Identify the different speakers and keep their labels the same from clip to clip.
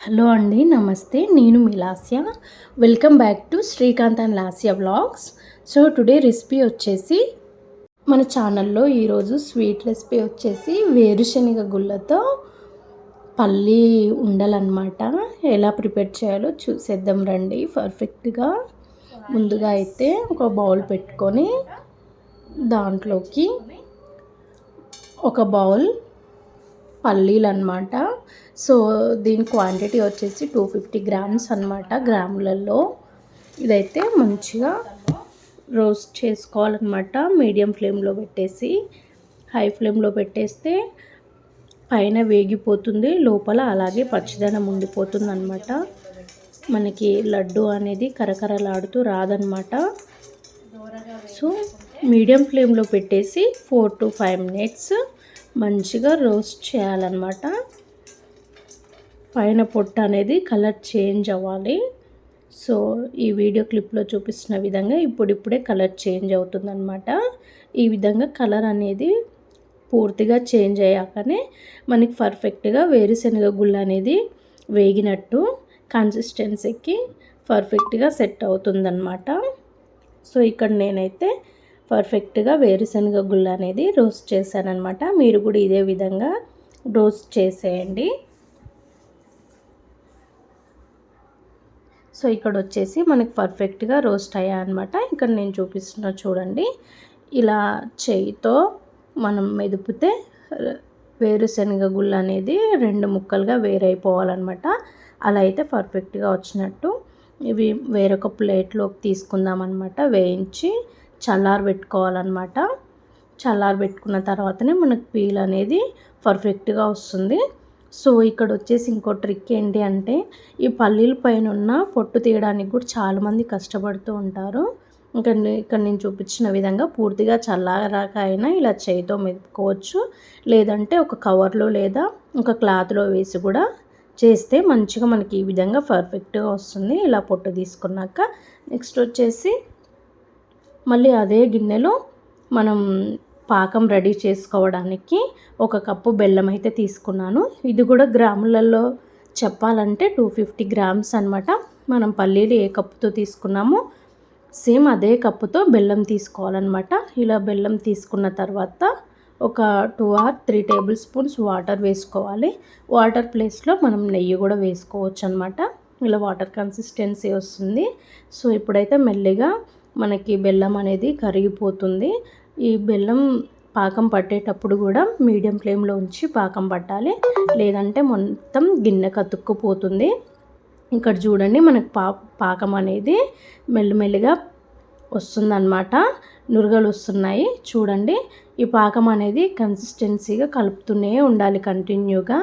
Speaker 1: Hello అండి నమస్తే. నేను మీ Lasya. Welcome back to Srikanth and Lasya vlogs. So today recipe వచ్చేసి మన ఛానల్లో ఈరోజు స్వీట్ రెసిపీ వచ్చేసి వేరుశనగ గుళ్ళతో పల్లి ఉండాలన్నమాట. ఎలా ప్రిపేర్ చేయాలో చూసేద్దాం రండి. పర్ఫెక్ట్గా ముందుగా అయితే ఒక బౌల్ పెట్టుకొని దాంట్లోకి ఒక బౌల్ పల్లీలు అనమాట సో దీని క్వాంటిటీ వచ్చేసి టూ ఫిఫ్టీ గ్రామ్స్ అనమాట గ్రాములలో. ఇదైతే మంచిగా రోస్ట్ చేసుకోవాలన్నమాట. మీడియం ఫ్లేమ్లో పెట్టేసి హై ఫ్లేమ్లో పెట్టేస్తే పైన వేగిపోతుంది లోపల అలాగే పచ్చిదనం ఉండిపోతుంది అనమాట మనకి లడ్డు అనేది కరకరలాడుతూ రాదనమాట సో మీడియం ఫ్లేమ్లో పెట్టేసి ఫోర్ టు ఫైవ్ మినిట్స్ మంచిగా రోస్ట్ చేయాలన్నమాట. పైన పొట్టు అనేది కలర్ చేంజ్ అవ్వాలి. సో ఈ వీడియో క్లిప్లో చూపిస్తున్న విధంగా ఇప్పుడిప్పుడే కలర్ చేంజ్ అవుతుందన్నమాట. ఈ విధంగా కలర్ అనేది పూర్తిగా చేంజ్ అయ్యాకనే మనకి పర్ఫెక్ట్గా వేరుశనగ గుళ్ళు అనేది వేగినట్టు కన్సిస్టెన్సీకి పర్ఫెక్ట్గా సెట్ అవుతుందన్నమాట. సో ఇక్కడ నేనైతే పర్ఫెక్ట్గా వేరుశనగ గుళ్ళు అనేది రోస్ట్ చేశానమాట మీరు కూడా ఇదే విధంగా రోస్ట్ చేసేయండి. సో ఇక్కడ వచ్చేసి మనకి పర్ఫెక్ట్గా రోస్ట్ అయ్యాయన్నమాట. ఇక్కడ నేను చూపిస్తున్నా చూడండి. ఇలా చేయితో మనం మెదిపితే వేరుశనగ గుళ్ళు అనేది రెండు ముక్కలుగా వేరైపోవాలన్నమాట. అలా అయితే పర్ఫెక్ట్గా వచ్చినట్టు. ఇవి వేరొక ప్లేట్లోకి తీసుకుందాం అనమాట వేయించి చల్లారి పెట్టుకోవాలన్నమాట. చల్లారి పెట్టుకున్న తర్వాతనే మనకు పీల్ అనేది పర్ఫెక్ట్గా వస్తుంది. సో ఇక్కడ వచ్చేసి ఇంకో ట్రిక్ ఏంటి అంటే ఈ పల్లీల పైన ఉన్న పొట్టు తీయడానికి కూడా చాలామంది కష్టపడుతూ ఉంటారు. ఇంకా ఇక్కడ నేను చూపించిన విధంగా పూర్తిగా చల్లారాక అయినా ఇలా చేయితో మెదుపుకోవచ్చు. లేదంటే ఒక కవర్లో లేదా ఒక క్లాత్లో వేసి కూడా చేస్తే మంచిగా మనకి ఈ విధంగా పర్ఫెక్ట్గా వస్తుంది. ఇలా పొట్టు తీసుకున్నాక నెక్స్ట్ వచ్చేసి మళ్ళీ అదే గిన్నెలో మనం పాకం రెడీ చేసుకోవడానికి ఒక కప్పు బెల్లం అయితే తీసుకున్నాను. ఇది కూడా గ్రాములలో చెప్పాలంటే టూ ఫిఫ్టీ గ్రామ్స్ అనమాట మనం పల్లీలు ఏ కప్పుతో తీసుకున్నామో సేమ్ అదే కప్పుతో బెల్లం తీసుకోవాలన్నమాట. ఇలా బెల్లం తీసుకున్న తర్వాత ఒక two or three tablespoons water వేసుకోవాలి. వాటర్ ప్లేస్లో మనం నెయ్యి కూడా వేసుకోవచ్చు అనమాట ఇలా వాటర్ కన్సిస్టెన్సీ వస్తుంది. సో ఇప్పుడైతే మెల్లిగా మనకి బెల్లం అనేది కరిగిపోతుంది. ఈ బెల్లం పాకం పట్టేటప్పుడు కూడా మీడియం ఫ్లేమ్లో ఉంచి పాకం పట్టాలి. లేదంటే మొత్తం గిన్నె కతుక్కుపోతుంది. ఇక్కడ చూడండి మనకు పా పాకం అనేది మెల్లిమెల్లిగా వస్తుందన్నమాట. నురగలు వస్తున్నాయి. చూడండి ఈ పాకం అనేది కన్సిస్టెన్సీగా కలుపుతూనే ఉండాలి కంటిన్యూగా.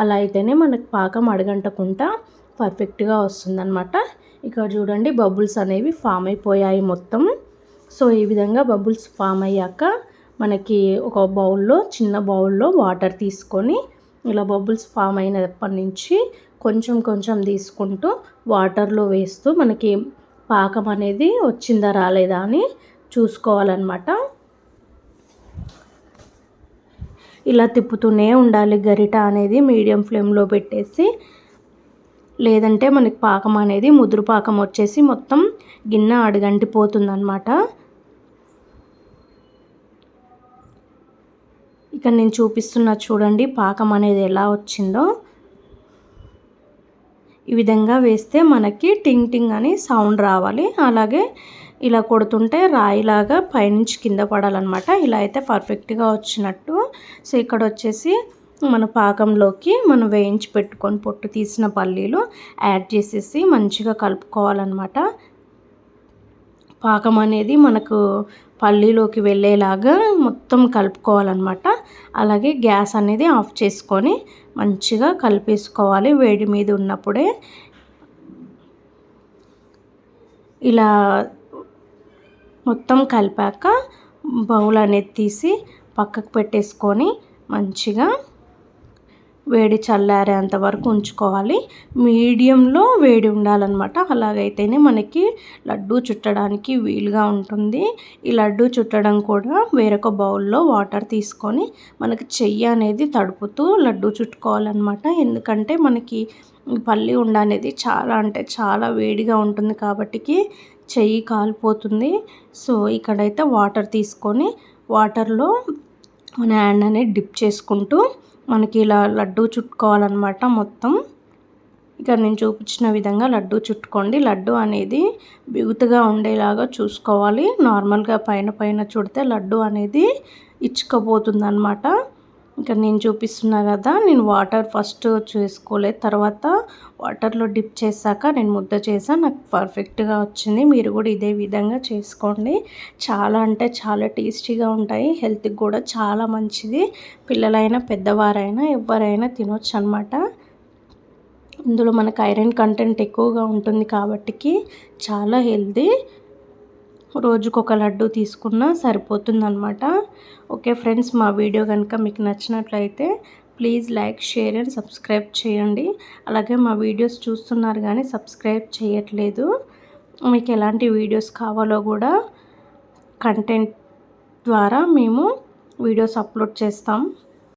Speaker 1: అలా అయితేనే మనకు పాకం అడగంటకుండా పర్ఫెక్ట్గా వస్తుందన్నమాట. ఇక్కడ చూడండి బబుల్స్ అనేవి ఫామ్ అయిపోయాయి మొత్తం. సో ఈ విధంగా బబుల్స్ ఫామ్ అయ్యాక మనకి ఒక బౌల్లో చిన్న బౌల్లో వాటర్ తీసుకొని ఇలా బబుల్స్ ఫామ్ అయినప్పటి నుంచి కొంచెం కొంచెం తీసుకుంటూ వాటర్లో వేస్తూ మనకి పాకం అనేది వచ్చిందా రాలేదా అని చూసుకోవాలన్నమాట. ఇలా తిప్పుతూనే ఉండాలి గరిట అనేది మీడియం ఫ్లేమ్లో పెట్టేసి లేదంటే మనకి పాకం అనేది ముదురు పాకం వచ్చేసి మొత్తం గిన్నె అడుగంటిపోతుందన్నమాట. ఇక్కడ నేను చూపిస్తున్నా చూడండి పాకం అనేది ఎలా వచ్చిందో. ఈ విధంగా వేస్తే మనకి టింగ్ టింగ్ అని సౌండ్ రావాలి. అలాగే ఇలా కొడుతుంటే రాయిలాగా పైనుంచి కింద పడాలన్నమాట. ఇలా అయితే పర్ఫెక్ట్గా వచ్చినట్టు. సో ఇక్కడ వచ్చేసి మన పాకంలోకి మనం వేయించి పెట్టుకొని పొట్టు తీసిన పల్లీలు యాడ్ చేసేసి మంచిగా కలుపుకోవాలన్నమాట. పాకం అనేది మనకు పల్లీలోకి వెళ్ళేలాగా మొత్తం కలుపుకోవాలన్నమాట. అలాగే గ్యాస్ అనేది ఆఫ్ చేసుకొని మంచిగా కలిపేసుకోవాలి వేడి మీద ఉన్నప్పుడే. ఇలా మొత్తం కలిపాక బౌల్ అనేది తీసి పక్కకు పెట్టేసుకొని మంచిగా వేడి చల్లారేంత వరకు ఉంచుకోవాలి. మీడియంలో వేడి ఉండాలన్నమాట. అలాగైతేనే మనకి లడ్డు చుట్టడానికి వీలుగా ఉంటుంది. ఈ లడ్డు చుట్టడం కూడా వేరొక బౌల్లో వాటర్ తీసుకొని మనకి చెయ్యి అనేది తడుపుతూ లడ్డు చుట్టుకోవాలన్నమాట. ఎందుకంటే మనకి పల్లి ఉండ అనేది చాలా అంటే చాలా వేడిగా ఉంటుంది కాబట్టికి చెయ్యి కాలిపోతుంది. సో ఇక్కడైతే వాటర్ తీసుకొని వాటర్లో మన హ్యాండ్ అనేది డిప్ చేసుకుంటూ మనకి ఇలా లడ్డు చుట్టుకోవాలన్నమాట మొత్తం. ఇక నేను చూపించిన విధంగా లడ్డు చుట్టుకోండి. లడ్డు అనేది బిగుతుగా ఉండేలాగా చూసుకోవాలి. నార్మల్గా పైన పైన చుడితే లడ్డు అనేది ఇచ్చుకపోతుంది అనమాట ఇంకా నేను చూపిస్తున్నా కదా నేను వాటర్ ఫస్ట్ చేసుకోలేదు తర్వాత వాటర్లో డిప్ చేశాక నేను ముద్ద చేసాను నాకు పర్ఫెక్ట్గా వచ్చింది. మీరు కూడా ఇదే విధంగా చేసుకోండి. చాలా అంటే చాలా టేస్టీగా ఉంటాయి హెల్త్కి కూడా చాలా మంచిది. పిల్లలైనా పెద్దవారైనా ఎవరైనా తినొచ్చు అనమాట ఇందులో మనకు ఐరన్ కంటెంట్ ఎక్కువగా ఉంటుంది కాబట్టికి చాలా హెల్తీ. రోజుకొక లడ్డు తీసుకున్నా సరిపోతుందనమాట ఓకే ఫ్రెండ్స్ మా వీడియో కనుక మీకు నచ్చినట్లయితే please like share and subscribe చేయండి. అలాగే మా వీడియోస్ చూస్తున్నారు కానీ సబ్స్క్రైబ్ చేయట్లేదు. మీకు ఎలాంటి వీడియోస్ కావాలో కూడా కంటెంట్ ద్వారా మేము వీడియోస్ అప్లోడ్ చేస్తాం.